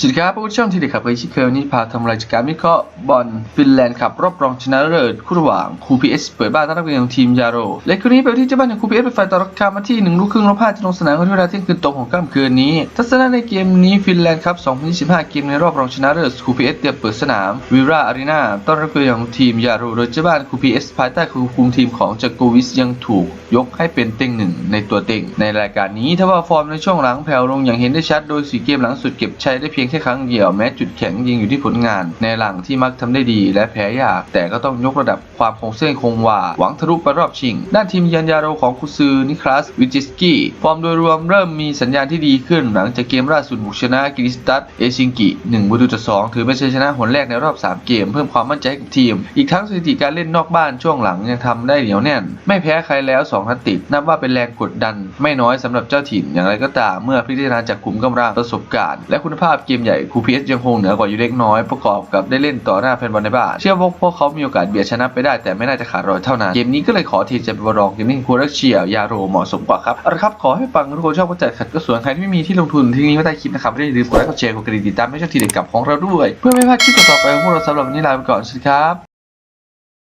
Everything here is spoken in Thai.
สวัสดีครับผู้ชมที่เด็กขับไปชิคเคลนี่พาทำรายการวิเคราะห์บอลฟินแลนด์ขับรอบรองชนะเลิศคู่ระหว่างคูพีเอสเปิดบ้านต้อนรับเยือนของทีมยาโรและคืนนี้ไปที่เจ้าบ้านของคูพีเอสเป็นฝ่ายต่อราคามาที่หนึ่งลูกครึ่งรอบห้าจะลงสนามกันเวลาเที่ยงคืนตรงของค่ำคืนนี้ ทัศนะในเกมนี้ฟินแลนด์ครับ 2025 เกมในรอบรองชนะเลิศคูพีเอสเตรียมเปิดสนามวิราอารีนาต้อนรับเยือนของทีมยาโรโดยเจ้าบ้านคูพีเอสภายใต้การคุมทีมของจากโกวิสยังถูกยกให้เป็นเต็งหนึ่งในตัวเต็งในรายการนี้ถ้าว่าฟอร์มในช่วงหลังแผ่วลงอย่างเห็นได้ชัดโดยสีเกมหลังสุดเก็บชัยได้เพียงแค่ครั้งเดียวแม้จุดแข็งยิงอยู่ที่ผลงาน ในหลังที่มักทำได้ดีและแพ้ยาก แต่ก็ต้องยกระดับความคงเส้นคงวาหวังทะลุไปรอบชิง ด้านทีมยันยาโรของคุซือนิคลัสวิจิสกี้ฟอร์มโดยรวมเริ่มมีสัญญาณที่ดีขึ้น หลังจากเกมล่าสุดบุกชนะกิริสตัสเอชิงกิ1ประตูต่อ2ถือเป็นชัยชนะหนแรกในรอบ 3 เกม เพิ่มความมั่นใจให้กับทีม อีกทั้งสถิติการเล่นนอกบ้านช่วงหลังยังทำได้เหนียวแน่น ไม่แพ้ใครแล้ว2นัดติดนับว่าเป็นแรงกดดัน ไม่น้อยสำหรับเจ้าถิ่นอย่างไรก็ตามเมื่อพิจารณาจากขุมกำลังประสบการณ์ และคุณภาพเกมมใหญ่คูพีเอสยังคงเหนือกว่าอยู่เล็กน้อยประกอบกับได้เล่นต่อหน้าแฟนบอลในบ้านเชื่อว่าพวกเขามีโอกาสเบียดชนะไปได้แต่ไม่น่าจะขาดรอยเท่านั้นเกมนี้ก็เลยขอทีจะเป็นรองเกมนี้คูรัสเชียยาโรเหมาะสมกว่าครับเอาละครับขอให้ฟังทุกคนชอบก็จัดขัดก็ส่วนใครที่ไม่มีที่ลงทุนที่นี้ไว้ใต้คลิปนะครับไม่ได้ลืมกดไลค์กดแชร์กดกระดิ่งติดตามให้ช่องทีเด็ดกับของเราด้วย เพื่อไม่พลาดคลิปต่อไปของพวกเราสำหรับวันนี้ลาไปก่อนสวัสดีครับ